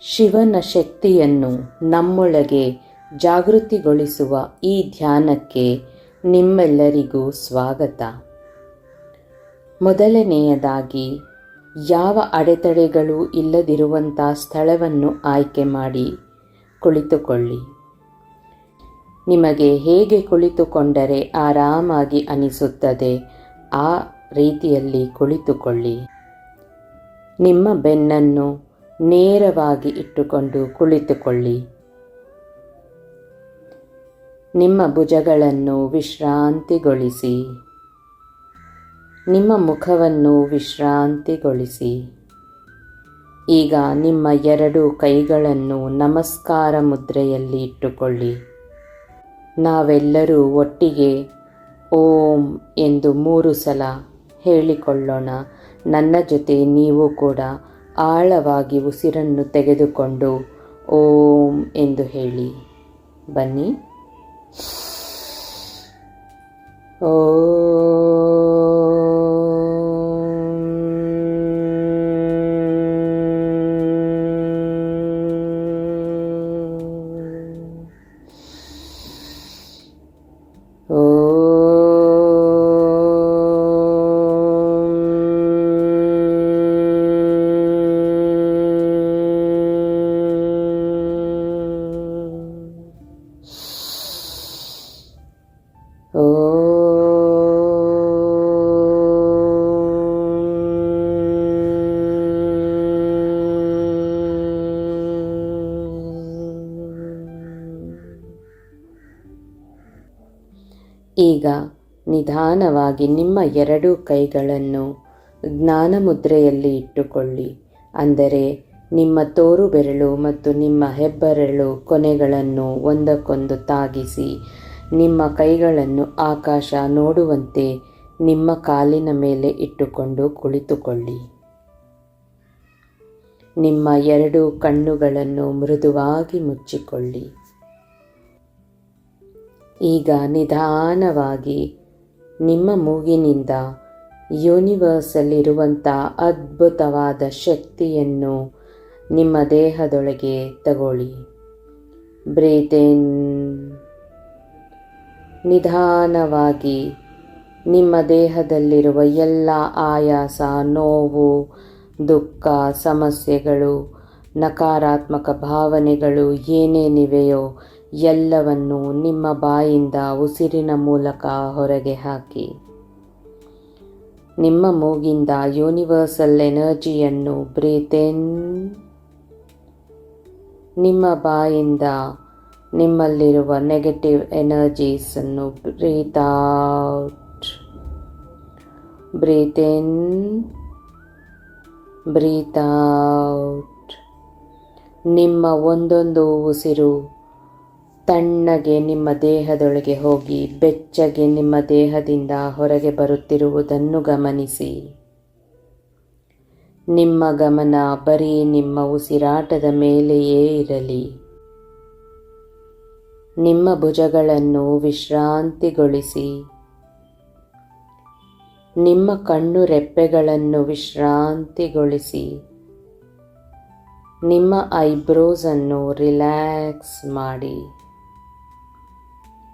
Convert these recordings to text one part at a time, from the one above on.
ಶಿವನ ಶಕ್ತಿಯನ್ನು ನಮ್ಮೊಳಗೆ ಜಾಗೃತಿಗೊಳಿಸುವ ಈ ಧ್ಯಾನಕ್ಕೆ ನಿಮ್ಮೆಲ್ಲರಿಗೂ ಸ್ವಾಗತ. ಮೊದಲನೆಯದಾಗಿ, ಯಾವ ಅಡೆತಡೆಗಳು ಇಲ್ಲದಿರುವಂಥ ಸ್ಥಳವನ್ನು ಆಯ್ಕೆ ಮಾಡಿ ಕುಳಿತುಕೊಳ್ಳಿ. ನಿಮಗೆ ಹೇಗೆ ಕುಳಿತುಕೊಂಡರೆ ಆರಾಮಾಗಿ ಅನಿಸುತ್ತದೆ ಆ ರೀತಿಯಲ್ಲಿ ಕುಳಿತುಕೊಳ್ಳಿ. ನಿಮ್ಮ ಬೆನ್ನನ್ನು ನೇರವಾಗಿ ಇಟ್ಟುಕೊಂಡು ಕುಳಿತುಕೊಳ್ಳಿ. ನಿಮ್ಮ ಭುಜಗಳನ್ನು ವಿಶ್ರಾಂತಿಗೊಳಿಸಿ. ನಿಮ್ಮ ಮುಖವನ್ನು ವಿಶ್ರಾಂತಿಗೊಳಿಸಿ. ಈಗ ನಿಮ್ಮ ಎರಡು ಕೈಗಳನ್ನು ನಮಸ್ಕಾರ ಮುದ್ರೆಯಲ್ಲಿ ಇಟ್ಟುಕೊಳ್ಳಿ. ನಾವೆಲ್ಲರೂ ಒಟ್ಟಿಗೆ ಓಂ ಎಂದು ಮೂರು ಸಲ ಹೇಳಿಕೊಳ್ಳೋಣ. ನನ್ನ ಜೊತೆ ನೀವು ಕೂಡ ಆಳವಾಗಿ ಉಸಿರನ್ನು ತೆಗೆದುಕೊಂಡು ಓಂ ಎಂದು ಹೇಳಿ. ಬನ್ನಿ. ಓ. ಈಗ ನಿಧಾನವಾಗಿ ನಿಮ್ಮ ಎರಡೂ ಕೈಗಳನ್ನು ಜ್ಞಾನ ಮುದ್ರೆಯಲ್ಲಿ ಇಟ್ಟುಕೊಳ್ಳಿ. ಅಂದರೆ ನಿಮ್ಮ ತೋರು ಬೆರಳು ಮತ್ತು ನಿಮ್ಮ ಹೆಬ್ಬೆರಳು ಕೊನೆಗಳನ್ನು ಒಂದಕ್ಕೊಂದು ತಾಗಿಸಿ, ನಿಮ್ಮ ಕೈಗಳನ್ನು ಆಕಾಶ ನೋಡುವಂತೆ ನಿಮ್ಮ ಕಾಲಿನ ಮೇಲೆ ಇಟ್ಟುಕೊಂಡು ಕುಳಿತುಕೊಳ್ಳಿ. ನಿಮ್ಮ ಎರಡು ಕಣ್ಣುಗಳನ್ನು ಮೃದುವಾಗಿ ಮುಚ್ಚಿಕೊಳ್ಳಿ. ಈಗ ನಿಧಾನವಾಗಿ ನಿಮ್ಮ ಮೂಗಿನಿಂದ ಯೂನಿವರ್ಸಲ್ಲಿರುವಂಥ ಅದ್ಭುತವಾದ ಶಕ್ತಿಯನ್ನು ನಿಮ್ಮ ದೇಹದೊಳಗೆ ತಗೊಳ್ಳಿ. ಬ್ರೀತಿನ್, ನಿಧಾನವಾಗಿ ನಿಮ್ಮ ದೇಹದಲ್ಲಿರುವ ಎಲ್ಲ ಆಯಾಸ, ನೋವು, ದುಃಖ, ಸಮಸ್ಯೆಗಳು, ನಕಾರಾತ್ಮಕ ಭಾವನೆಗಳು ಏನೇನಿವೆಯೋ ಎಲ್ಲವನ್ನು ನಿಮ್ಮ ಬಾಯಿಂದ ಉಸಿರಿನ ಮೂಲಕ ಹೊರಗೆ ಹಾಕಿ. ನಿಮ್ಮ ಮೂಗಿಂದ ಯೂನಿವರ್ಸಲ್ ಎನರ್ಜಿಯನ್ನು ಬ್ರೀತೆನ್ ನಿಮ್ಮ ಬಾಯಿಂದ ನಿಮ್ಮಲ್ಲಿರುವ negative ಎನರ್ಜೀಸನ್ನು breathe out. Breathe in breathe ನಿಮ್ಮ ಒಂದೊಂದು ಉಸಿರು ತಣ್ಣಗೆ ನಿಮ್ಮ ದೇಹದೊಳಗೆ ಹೋಗಿ ಬೆಚ್ಚಗೆ ನಿಮ್ಮ ದೇಹದಿಂದ ಹೊರಗೆ ಬರುತ್ತಿರುವುದನ್ನು ಗಮನಿಸಿ. ನಿಮ್ಮ ಗಮನ ಬರೀ ನಿಮ್ಮ ಉಸಿರಾಟದ ಮೇಲೆಯೇ ಇರಲಿ. ನಿಮ್ಮ ಭುಜಗಳನ್ನು ವಿಶ್ರಾಂತಿಗೊಳಿಸಿ. ನಿಮ್ಮ ಕಣ್ಣು ರೆಪ್ಪೆಗಳನ್ನು ವಿಶ್ರಾಂತಿಗೊಳಿಸಿ. ನಿಮ್ಮ ಐಬ್ರೋಸನ್ನು ರಿಲ್ಯಾಕ್ಸ್ ಮಾಡಿ.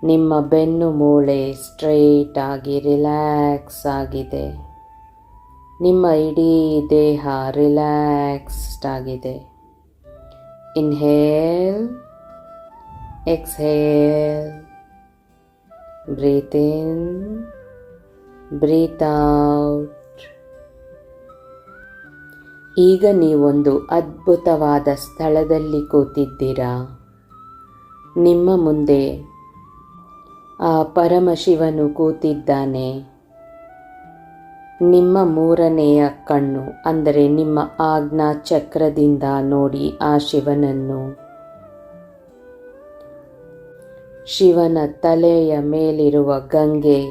ನಿಮ್ಮ ಬೆನ್ನು ಮೂಳೆ ಸ್ಟ್ರೈಟ್ ಆಗಿ ರಿಲ್ಯಾಕ್ಸ್ ಆಗಿದೆ. ನಿಮ್ಮ ಇಡೀ ದೇಹ ರಿಲ್ಯಾಕ್ಸ್ಡ್ ಆಗಿದೆ. Inhale exhale breathe in breathe out ಈಗ ನೀವೊಂದು ಅದ್ಭುತವಾದ ಸ್ಥಳದಲ್ಲಿ ಕೂತಿದ್ದೀರಾ? ನಿಮ್ಮ ಮುಂದೆ ಆ ಪರಮಶಿವನು ಕೂತಿದ್ದಾನೆ. ನಿಮ್ಮ ಮೂರನೆಯ ಕಣ್ಣು, ಅಂದರೆ ನಿಮ್ಮ ಆಜ್ಞಾ ಚಕ್ರದಿಂದ ನೋಡಿ ಆ ಶಿವನನ್ನು. ಶಿವನ ತಲೆಯ ಮೇಲಿರುವ ಗಂಗೆ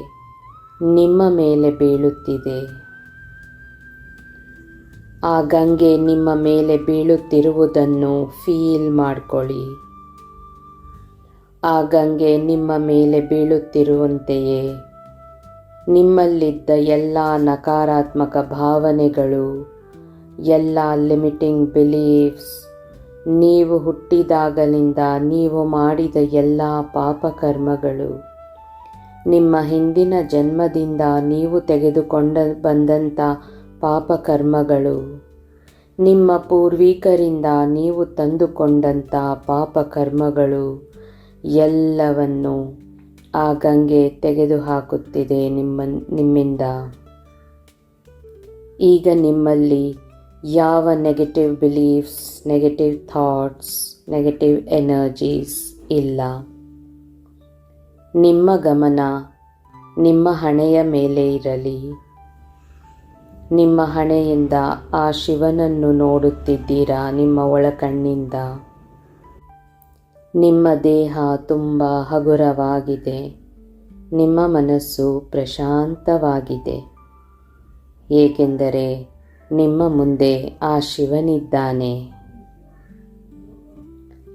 ನಿಮ್ಮ ಮೇಲೆ ಬೀಳುತ್ತಿದೆ. ಆ ಗಂಗೆ ನಿಮ್ಮ ಮೇಲೆ ಬೀಳುತ್ತಿರುವುದನ್ನು ಫೀಲ್ ಮಾಡಿಕೊಳ್ಳಿ. ಆ ಗಂಗೆ ನಿಮ್ಮ ಮೇಲೆ ಬೀಳುತ್ತಿರುವಂತೆಯೇ. ನಿಮ್ಮಲ್ಲಿದ್ದ ಎಲ್ಲ ನಕಾರಾತ್ಮಕ ಭಾವನೆಗಳು, ಎಲ್ಲ ಲಿಮಿಟಿಂಗ್ ಬಿಲೀಫ್ಸ್ ನೀವು ಹುಟ್ಟಿದಾಗಲಿಂದ ನೀವು ಮಾಡಿದ ಎಲ್ಲ ಪಾಪಕರ್ಮಗಳು, ನಿಮ್ಮ ಹಿಂದಿನ ಜನ್ಮದಿಂದ ನೀವು ತೆಗೆದುಕೊಂಡ ಬಂದಂಥ ಪಾಪಕರ್ಮಗಳು, ನಿಮ್ಮ ಪೂರ್ವಿಕರಿಂದ ನೀವು ತಂದುಕೊಂಡಂಥ ಪಾಪಕರ್ಮಗಳು. ಎಲ್ಲವನ್ನು ಆ ಗಂಗೆ ತೆಗೆದುಹಾಕುತ್ತಿದೆ ನಿಮ್ಮ, ನಿಮ್ಮಿಂದ. ಈಗ ನಿಮ್ಮಲ್ಲಿ ಯಾವ negative beliefs negative thoughts negative energies ಇಲ್ಲ. ನಿಮ್ಮ ಗಮನ ನಿಮ್ಮ ಹಣೆಯ ಮೇಲೆ ಇರಲಿ. ನಿಮ್ಮ ಹಣೆಯಿಂದ ಆ ಶಿವನನ್ನು ನೋಡುತ್ತಿದ್ದೀರಾ ನಿಮ್ಮ ಒಳಕಣ್ಣಿಂದ? ನಿಮ್ಮ ದೇಹ ತುಂಬ ಹಗುರವಾಗಿದೆ. ನಿಮ್ಮ ಮನಸ್ಸು ಪ್ರಶಾಂತವಾಗಿದೆ. ಏಕೆಂದರೆ ನಿಮ್ಮ ಮುಂದೆ ಆ ಶಿವನಿದ್ದಾನೆ.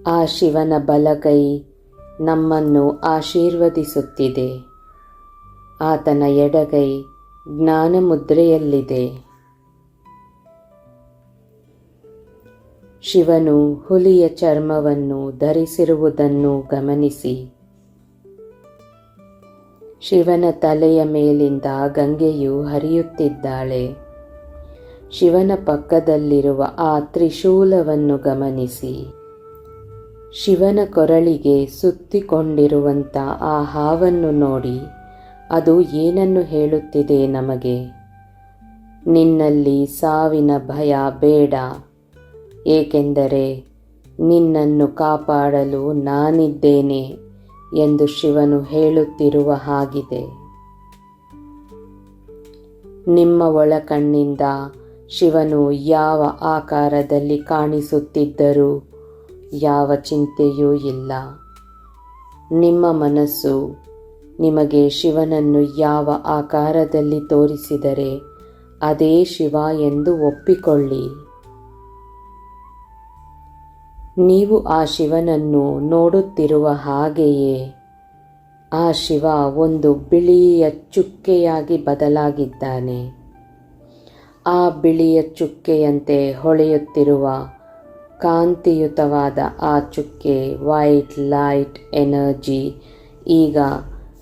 ಆ ಶಿವನ ಬಲಗೈ ನಮ್ಮನ್ನು ಆಶೀರ್ವದಿಸುತ್ತಿದೆ. ಆತನ ಎಡಗೈ ಜ್ಞಾನ ಮುದ್ರೆಯಲ್ಲಿದೆ ಶಿವನು ಹುಲಿಯ ಚರ್ಮವನ್ನು ಧರಿಸಿರುವುದನ್ನು ಗಮನಿಸಿ. ಶಿವನ ತಲೆಯ ಮೇಲಿಂದ ಗಂಗೆಯು ಹರಿಯುತ್ತಿದ್ದಾಳೆ. ಶಿವನ ಪಕ್ಕದಲ್ಲಿರುವ ಆ ತ್ರಿಶೂಲವನ್ನು ಗಮನಿಸಿ. ಶಿವನ ಕೊರಳಿಗೆ ಸುತ್ತಿಕೊಂಡಿರುವಂಥ ಆ ಹಾವನ್ನು ನೋಡಿ, ಅದು ಏನನ್ನು ಹೇಳುತ್ತಿದೆ ನಮಗೆ? ನಿನ್ನಲ್ಲಿ ಸಾವಿನ ಭಯ ಬೇಡ. ಏಕೆಂದರೆ ನಿನ್ನನ್ನು ಕಾಪಾಡಲು ನಾನಿದ್ದೇನೆ ಎಂದು ಶಿವನು ಹೇಳುತ್ತಿರುವ ಹಾಗಿದೆ. ನಿಮ್ಮ ಒಳಕಣ್ಣಿಂದ ಶಿವನು ಯಾವ ಆಕಾರದಲ್ಲಿ ಕಾಣಿಸುತ್ತಿದ್ದರೂ ಯಾವ ಚಿಂತೆಯೂ ಇಲ್ಲ. ನಿಮ್ಮ ಮನಸ್ಸು ನಿಮಗೆ ಶಿವನನ್ನು ಯಾವ ಆಕಾರದಲ್ಲಿ ತೋರಿಸಿದರೆ ಅದೇ ಶಿವ ಎಂದು ಒಪ್ಪಿಕೊಳ್ಳಿ. ನೀವು ಆ ಶಿವನನ್ನು ನೋಡುತ್ತಿರುವ ಹಾಗೆಯೇ, ಆ ಶಿವ ಒಂದು ಬಿಳಿಯ ಚುಕ್ಕೆಯಾಗಿ ಬದಲಾಗಿದ್ದಾನೆ. ಆ ಬಿಳಿಯ ಚುಕ್ಕೆಯಂತೆ ಹೊಳೆಯುತ್ತಿರುವ ಕಾಂತಿಯುತವಾದ ಆ ಚುಕ್ಕೆ ವೈಟ್ ಲೈಟ್ ಎನರ್ಜಿ ಈಗ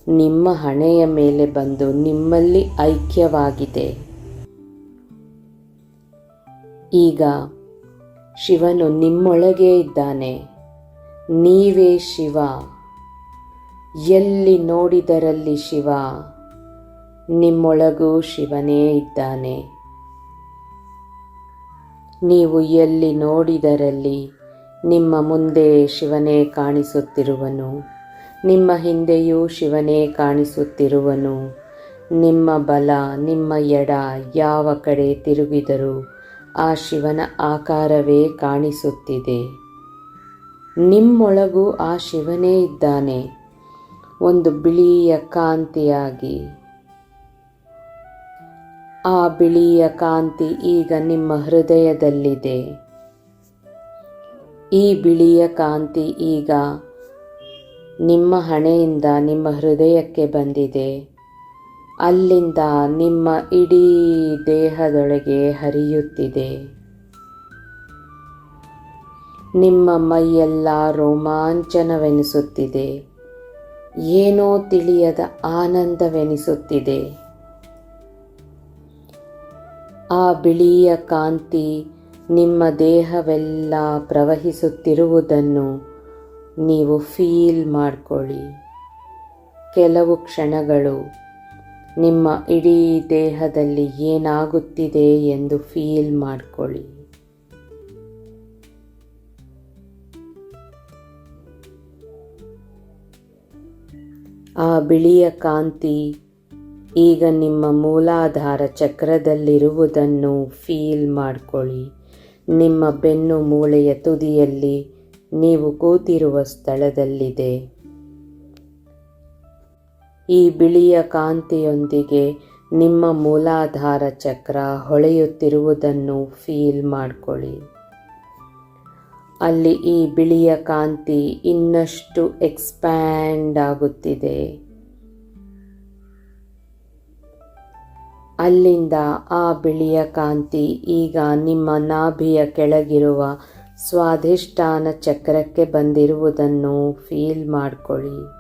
ನಿಮ್ಮ ಹಣೆಯ ಮೇಲೆ ಬಂದು ನಿಮ್ಮಲ್ಲಿ ಐಕ್ಯವಾಗಿದೆ. ಈಗ ಶಿವನು ನಿಮ್ಮೊಳಗೇ ಇದ್ದಾನೆ. ನೀವೇ ಶಿವ. ಎಲ್ಲಿ ನೋಡಿದರಲ್ಲಿ ಶಿವ? ನಿಮ್ಮೊಳಗೂ ಶಿವನೇ ಇದ್ದಾನೆ. ನೀವು ಎಲ್ಲಿ ನೋಡಿದರಲ್ಲಿ ನಿಮ್ಮ ಮುಂದೆ ಶಿವನೇ ಕಾಣಿಸುತ್ತಿರುವನು? ನಿಮ್ಮ ಹಿಂದೆಯೂ ಶಿವನೇ ಕಾಣಿಸುತ್ತಿರುವನು? ನಿಮ್ಮ ಬಲ, ನಿಮ್ಮ ಎಡ ಯಾವ ಕಡೆ ತಿರುಗಿದರೂ ಆ ಶಿವನ ಆಕಾರವೇ ಕಾಣಿಸುತ್ತಿದೆ. ನಿಮ್ಮೊಳಗೂ ಆ ಶಿವನೇ ಇದ್ದಾನೆ. ಒಂದು ಬಿಳಿಯ ಕಾಂತಿಯಾಗಿ. ಆ ಬಿಳಿಯ ಕಾಂತಿ ಈಗ ನಿಮ್ಮ ಹೃದಯದಲ್ಲಿದೆ. ಈ ಬಿಳಿಯ ಕಾಂತಿ ಈಗ ನಿಮ್ಮ ಹಣೆಯಿಂದ ನಿಮ್ಮ ಹೃದಯಕ್ಕೆ ಬಂದಿದೆ. ಅಲ್ಲಿಂದ ನಿಮ್ಮ ಇಡೀ ದೇಹದೊಳಗೆ ಹರಿಯುತ್ತಿದೆ. ನಿಮ್ಮ ಮೈಯೆಲ್ಲ ರೋಮಾಂಚನವೆನಿಸುತ್ತಿದೆ. ಏನೋ ತಿಳಿಯದ ಆನಂದವೆನಿಸುತ್ತಿದೆ. ಆ ಬಿಳಿಯ ಕಾಂತಿ ನಿಮ್ಮ ದೇಹವೆಲ್ಲ ಪ್ರವಹಿಸುತ್ತಿರುವುದನ್ನು ನೀವು ಫೀಲ್ ಮಾಡಿಕೊಳ್ಳಿ. ಕೆಲವು ಕ್ಷಣಗಳು ನಿಮ್ಮ ಇಡೀ ದೇಹದಲ್ಲಿ ಏನಾಗುತ್ತಿದೆ ಎಂದು ಫೀಲ್ ಮಾಡಿಕೊಳ್ಳಿ. ಆ ಬಿಳಿಯ ಕಾಂತಿ ಈಗ ನಿಮ್ಮ ಮೂಲಾಧಾರ ಚಕ್ರದಲ್ಲಿರುವುದನ್ನು ಫೀಲ್ ಮಾಡಿಕೊಳ್ಳಿ. ನಿಮ್ಮ ಬೆನ್ನು ಮೂಳೆಯ ತುದಿಯಲ್ಲಿ ನೀವು ಕೂತಿರುವ ಸ್ಥಳದಲ್ಲಿದೆ. ಈ ಬಿಳಿಯ ಕಾಂತಿಯೊಂದಿಗೆ ನಿಮ್ಮ ಮೂಲಾಧಾರ ಚಕ್ರ ಹೊಳೆಯುತ್ತಿರುವುದನ್ನು ಫೀಲ್ ಮಾಡಿಕೊಳ್ಳಿ. ಅಲ್ಲಿ ಈ ಬಿಳಿಯ ಕಾಂತಿ ಇನ್ನಷ್ಟು ಎಕ್ಸ್ಪ್ಯಾಂಡ್ ಆಗುತ್ತಿದೆ. ಅಲ್ಲಿಂದ ಆ ಬಿಳಿಯ ಕಾಂತಿ ಈಗ ನಿಮ್ಮ ನಾಭಿಯ ಕೆಳಗಿರುವ ಸ್ವಾಧಿಷ್ಠಾನ ಚಕ್ರಕ್ಕೆ ಬಂದಿರುವುದನ್ನು ಫೀಲ್ ಮಾಡಿಕೊಳ್ಳಿ.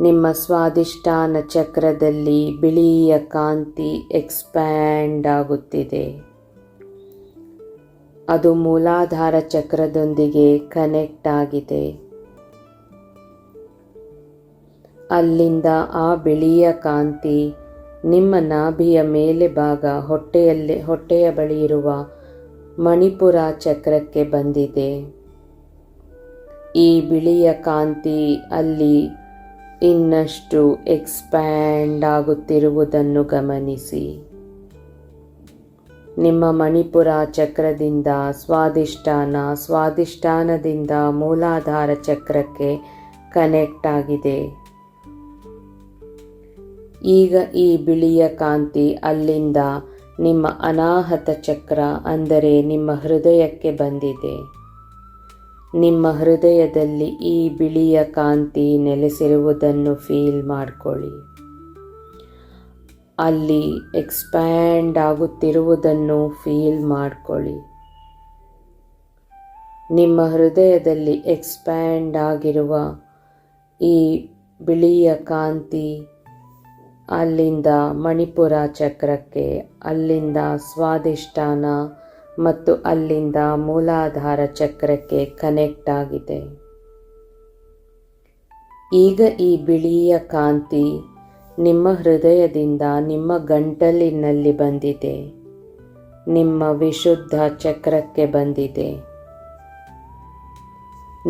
ನಿಮ್ಮ ಸ್ವಾಧಿಷ್ಠಾನ ಚಕ್ರದಲ್ಲಿ ಬಿಳಿಯ ಕಾಂತಿ ಎಕ್ಸ್ಪ್ಯಾಂಡ್ ಆಗುತ್ತಿದೆ. ಅದು ಮೂಲಾಧಾರ ಚಕ್ರದೊಂದಿಗೆ ಕನೆಕ್ಟ್ ಆಗಿದೆ. ಅಲ್ಲಿಂದ ಆ ಬಿಳಿಯ ಕಾಂತಿ ನಿಮ್ಮ ನಾಭಿಯ ಮೇಲೆ ಭಾಗ ಹೊಟ್ಟೆಯಲ್ಲಿ, ಹೊಟ್ಟೆಯ ಬಳಿ ಇರುವ ಮಣಿಪುರ ಚಕ್ರಕ್ಕೆ ಬಂದಿದೆ. ಈ ಬಿಳಿಯ ಕಾಂತಿ ಅಲ್ಲಿ ಇನ್ನಷ್ಟು ಎಕ್ಸ್ಪ್ಯಾಂಡ್ ಆಗುತ್ತಿರುವುದನ್ನು ಗಮನಿಸಿ. ನಿಮ್ಮ ಮಣಿಪುರ ಚಕ್ರದಿಂದ ಸ್ವಾದಿಷ್ಠಾನ ಸ್ವಾದಿಷ್ಠಾನದಿಂದ ಮೂಲಾಧಾರ ಚಕ್ರಕ್ಕೆ ಕನೆಕ್ಟ್ ಆಗಿದೆ. ಈಗ ಈ ಬಿಳಿಯ ಕಾಂತಿ ಅಲ್ಲಿಂದ ನಿಮ್ಮ ಅನಾಹತ ಚಕ್ರ ಅಂದರೆ ನಿಮ್ಮ ಹೃದಯಕ್ಕೆ ಬಂದಿದೆ. ನಿಮ್ಮ ಹೃದಯದಲ್ಲಿ ಈ ಬಿಳಿಯ ಕಾಂತಿ ನೆಲೆಸಿರುವುದನ್ನು ಫೀಲ್ ಮಾಡಿಕೊಳ್ಳಿ. ಅಲ್ಲಿ ಎಕ್ಸ್ಪ್ಯಾಂಡ್ ಆಗುತ್ತಿರುವುದನ್ನು ಫೀಲ್ ಮಾಡಿಕೊಳ್ಳಿ. ನಿಮ್ಮ ಹೃದಯದಲ್ಲಿ ಎಕ್ಸ್ಪ್ಯಾಂಡ್ ಆಗಿರುವ ಈ ಬಿಳಿಯ ಕಾಂತಿ ಅಲ್ಲಿಂದ ಮಣಿಪುರ ಚಕ್ರಕ್ಕೆ, ಅಲ್ಲಿಂದ ಸ್ವಾದಿಷ್ಠಾನ ಮತ್ತು ಅಲ್ಲಿಂದ ಮೂಲಾಧಾರ ಚಕ್ರಕ್ಕೆ ಕನೆಕ್ಟ್ ಆಗಿದೆ. ಈಗ ಈ ಬಿಳಿಯ ಕಾಂತಿ ನಿಮ್ಮ ಹೃದಯದಿಂದ ನಿಮ್ಮ ಗಂಟಲಿನಲ್ಲಿ ಬಂದಿದೆ. ನಿಮ್ಮ ವಿಶುದ್ಧ ಚಕ್ರಕ್ಕೆ ಬಂದಿದೆ.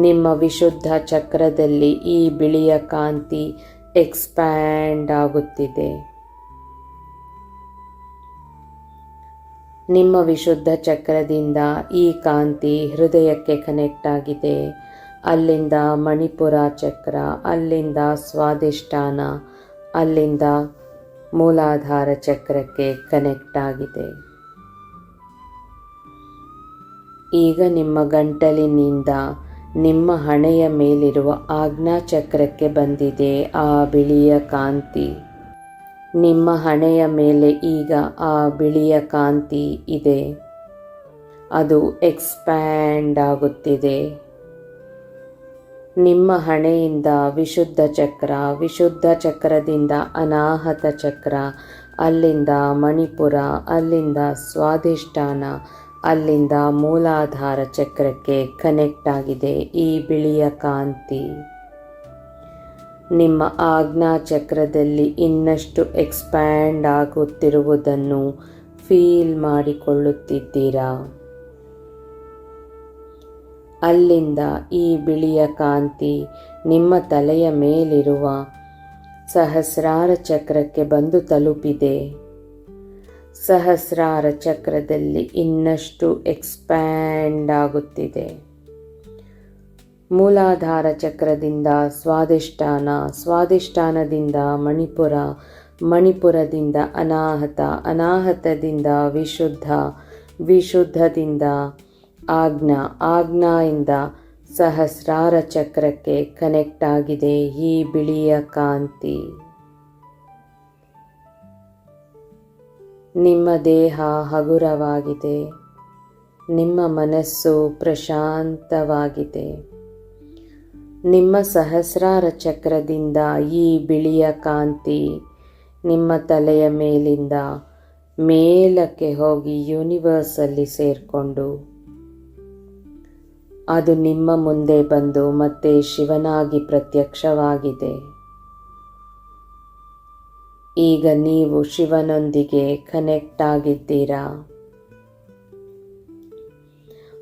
ನಿಮ್ಮ ವಿಶುದ್ಧ ಚಕ್ರದಲ್ಲಿ ಈ ಬಿಳಿಯ ಕಾಂತಿ ಎಕ್ಸ್ಪ್ಯಾಂಡ್ ಆಗುತ್ತಿದೆ. ನಿಮ್ಮ ವಿಶುದ್ಧ ಚಕ್ರದಿಂದ ಈ ಕಾಂತಿ ಹೃದಯಕ್ಕೆ ಕನೆಕ್ಟ್ ಆಗಿದೆ. ಅಲ್ಲಿಂದ ಮಣಿಪುರ ಚಕ್ರ, ಅಲ್ಲಿಂದ ಸ್ವಾದಿಷ್ಠಾನ ಅಲ್ಲಿಂದ ಮೂಲಾಧಾರ ಚಕ್ರಕ್ಕೆ ಕನೆಕ್ಟ್ ಆಗಿದೆ. ಈಗ ನಿಮ್ಮ ಗಂಟಲಿನಿಂದ ನಿಮ್ಮ ಹಣೆಯ ಮೇಲಿರುವ ಆಜ್ಞಾ ಚಕ್ರಕ್ಕೆ ಬಂದಿದೆ ಆ ಬಿಳಿಯ ಕಾಂತಿ. ನಿಮ್ಮ ಹಣೆಯ ಮೇಲೆ ಈಗ ಆ ಬಿಳಿಯ ಕಾಂತಿ ಇದೆ. ಅದು ಎಕ್ಸ್ಪ್ಯಾಂಡ್ ಆಗುತ್ತಿದೆ. ನಿಮ್ಮ ಹಣೆಯಿಂದ ವಿಶುದ್ಧ ಚಕ್ರ, ವಿಶುದ್ಧ ಚಕ್ರದಿಂದ ಅನಾಹತ ಚಕ್ರ, ಅಲ್ಲಿಂದ ಮಣಿಪುರ, ಅಲ್ಲಿಂದ ಸ್ವಾಧಿಷ್ಠಾನ, ಅಲ್ಲಿಂದ ಮೂಲಾಧಾರ ಚಕ್ರಕ್ಕೆ ಕನೆಕ್ಟ್ ಆಗಿದೆ ಈ ಬಿಳಿಯ ಕಾಂತಿ. ನಿಮ್ಮ ಆಜ್ಞಾ ಚಕ್ರದಲ್ಲಿ ಇನ್ನಷ್ಟು ಎಕ್ಸ್ಪ್ಯಾಂಡ್ ಆಗುತ್ತಿರುವುದನ್ನು ಫೀಲ್ ಮಾಡಿಕೊಳ್ಳುತ್ತಿದ್ದೀರಾ? ಅಲ್ಲಿಂದ ಈ ಬಿಳಿಯ ಕಾಂತಿ ನಿಮ್ಮ ತಲೆಯ ಮೇಲಿರುವ ಸಹಸ್ರಾರ ಚಕ್ರಕ್ಕೆ ಬಂದು ತಲುಪಿದೆ. ಸಹಸ್ರಾರ ಚಕ್ರದಲ್ಲಿ ಇನ್ನಷ್ಟು ಎಕ್ಸ್ಪ್ಯಾಂಡ್ ಆಗುತ್ತಿದೆ. ಮೂಲಾಧಾರ ಚಕ್ರದಿಂದ ಸ್ವಾದಿಷ್ಠಾನ ಸ್ವಾದಿಷ್ಠಾನದಿಂದ ಮಣಿಪುರ, ಮಣಿಪುರದಿಂದ ಅನಾಹತ, ಅನಾಹತದಿಂದ ವಿಶುದ್ಧ, ವಿಶುದ್ಧದಿಂದ ಆಜ್ಞಾ, ಆಜ್ಞಾಯಿಂದ ಸಹಸ್ರಾರ ಚಕ್ರಕ್ಕೆ ಕನೆಕ್ಟ್ ಆಗಿದೆ ಈ ಬಿಳಿಯ ಕಾಂತಿ. ನಿಮ್ಮ ದೇಹ ಹಗುರವಾಗಿದೆ, ನಿಮ್ಮ ಮನಸ್ಸು ಪ್ರಶಾಂತವಾಗಿದೆ. ನಿಮ್ಮ ಸಹಸ್ರಾರ ಚಕ್ರದಿಂದ ಈ ಬಿಳಿಯ ಕಾಂತಿ ನಿಮ್ಮ ತಲೆಯ ಮೇಲಿಂದ ಮೇಲಕ್ಕೆ ಹೋಗಿ ಯೂನಿವರ್ಸಲ್ಲಿ ಸೇರಿಕೊಂಡು. ಅದು ನಿಮ್ಮ ಮುಂದೆ ಬಂದು ಮತ್ತೆ ಶಿವನಾಗಿ ಪ್ರತ್ಯಕ್ಷವಾಗಿದೆ. ಈಗ ನೀವು ಶಿವನೊಂದಿಗೆ ಕನೆಕ್ಟ್ ಆಗಿದ್ದೀರಾ?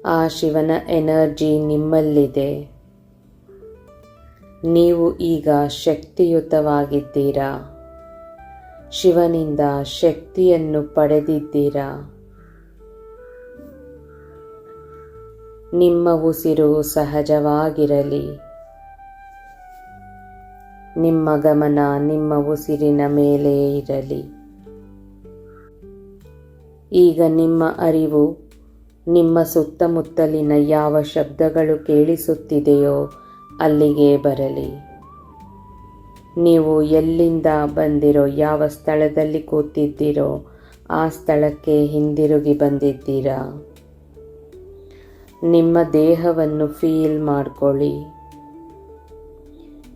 ಆ ಶಿವನ ಎನರ್ಜಿ ನಿಮ್ಮಲ್ಲಿದೆ. ನೀವು ಈಗ ಶಕ್ತಿಯುತವಾಗಿದ್ದೀರಾ? ಶಿವನಿಂದ ಶಕ್ತಿಯನ್ನು ಪಡೆದಿದ್ದೀರಾ? ನಿಮ್ಮ ಉಸಿರು ಸಹಜವಾಗಿರಲಿ. ನಿಮ್ಮ ಗಮನ ನಿಮ್ಮ ಉಸಿರಿನ ಮೇಲೆ ಇರಲಿ. ಈಗ ನಿಮ್ಮ ಅರಿವು ನಿಮ್ಮ ಸುತ್ತಮುತ್ತಲಿನ ಯಾವ ಶಬ್ದಗಳು ಕೇಳಿಸುತ್ತಿದೆಯೋ ಅಲ್ಲಿಗೆ ಬರಲಿ. ನೀವು ಎಲ್ಲಿಂದ ಬಂದಿರೋ, ಯಾವ ಸ್ಥಳದಲ್ಲಿ ಕೂತಿದ್ದೀರೋ, ಆ ಸ್ಥಳಕ್ಕೆ ಹಿಂದಿರುಗಿ ಬಂದಿದ್ದೀರಾ? ನಿಮ್ಮ ದೇಹವನ್ನು ಫೀಲ್ ಮಾಡಿಕೊಳ್ಳಿ.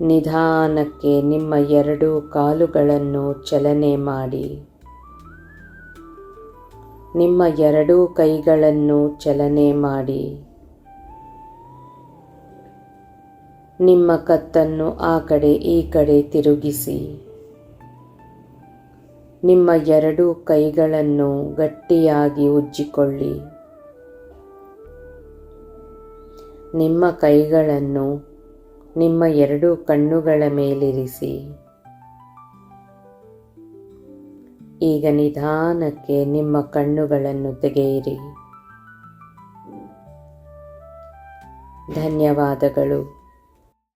ನಿಧಾನಕ್ಕೆ ನಿಮ್ಮ ಎರಡು ಕಾಲುಗಳನ್ನು ಚಲನೆ ಮಾಡಿ. ನಿಮ್ಮ ಎರಡೂ ಕೈಗಳನ್ನು ಚಲನೆ ಮಾಡಿ. ನಿಮ್ಮ ಕತ್ತನ್ನು ಆ ಕಡೆ, ಈ ಕಡೆ ತಿರುಗಿಸಿ. ನಿಮ್ಮ ಎರಡೂ ಕೈಗಳನ್ನು ಗಟ್ಟಿಯಾಗಿ ಉಜ್ಜಿಕೊಳ್ಳಿ. ನಿಮ್ಮ ಕೈಗಳನ್ನು ನಿಮ್ಮ ಎರಡು ಕಣ್ಣುಗಳ ಮೇಲಿರಿಸಿ. ಈಗ ನಿಧಾನಕ್ಕೆ ನಿಮ್ಮ ಕಣ್ಣುಗಳನ್ನು ತೆಗೆಯಿರಿ. ಧನ್ಯವಾದಗಳು.